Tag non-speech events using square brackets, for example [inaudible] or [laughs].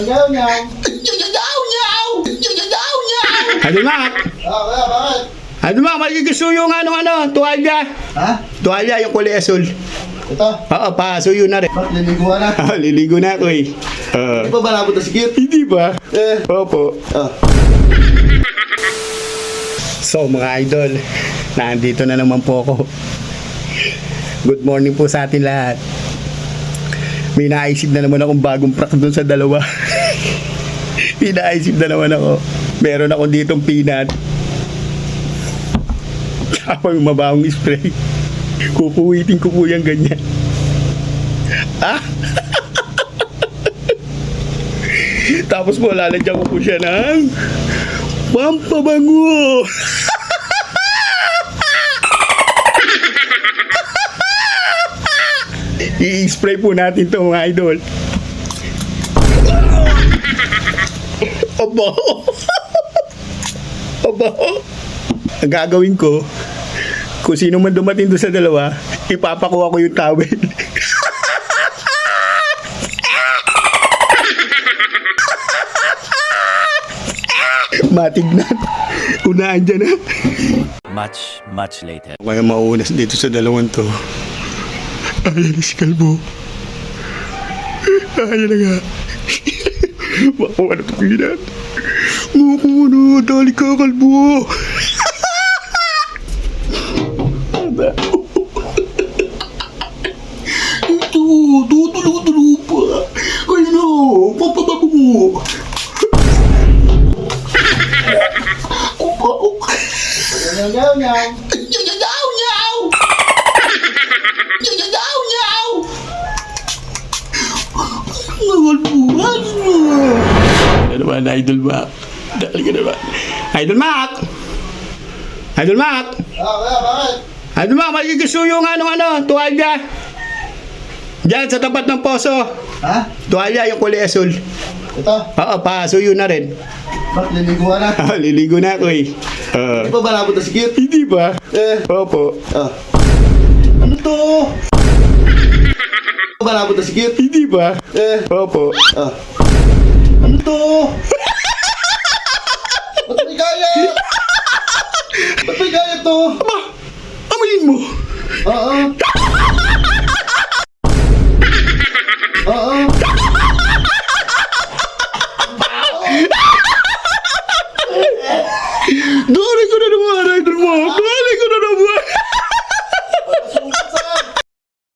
nyaw. Idol Mac! Ah, kaya, bakit? Idol Mac, magigisuyo nga nung ano, tuwalya. Ha? Tuwalya, yung kulesul. Ito? Oo, pasuyo na rin. Ba't liliguan na? [laughs] Ah, liligo na ako eh. Ah, Di ba ba napunta si Kit? hindi ba? Eh. Opo. Ah. So mga idol, nandito na naman po ako. Good morning po sa atin lahat. May naisip na naman akong bagong prank doon sa dalawa. [laughs] May naisip na naman ako. Meron ako ditong peanut. Tapos yung mabahong spray. Kukuwitin ko po yung ganyan. Ah? [laughs] Tapos po lalagyan ko po siya ng pampabango. [laughs] I-spray po natin to mga idol. Aba. Aba. Ang gagawin ko, kung sino man dumating doon sa dalawa, ipapakuha ko yung towel. Matignan. Unahan dyan na. Much, much later. Kaya mauunas dito sa dalawang to. Ayan si Kalbo. Ayan na nga. Baka ano ito pinat. Muko mo na, dali ka Kalbo. Ito, tutulo-tulo pa. Kaya na, papatago mo. Kupaok. Nyaw, nyaw, nyaw. Nyaw, nyaw! Nyaw, nyaw! Mahal buwan mo! Ano naman, Idol Mac? Dali ka naman. Idol Mac! Idol Mac! Ah, kaya, bakit? Idol Mac, magigisuyo nga nung ano, tuwalya. Diyan, sa tapat ng poso. Ha? Tuwalya, yung kulesul. Ito? Oo, pasuyo na rin. Ba't liliguan na? Ah, [laughs] liligo na ako eh. Ah, Di ba ba napunta si Kit? hindi ba? Eh. Opo. Ah. Ano to? Di ba ba napunta si Kit? Hindi ba? Eh. Opo. Ah. Ano to? [laughs] Ba't may kaya? Ba't may kaya to? Aba, amuyin mo. Oo.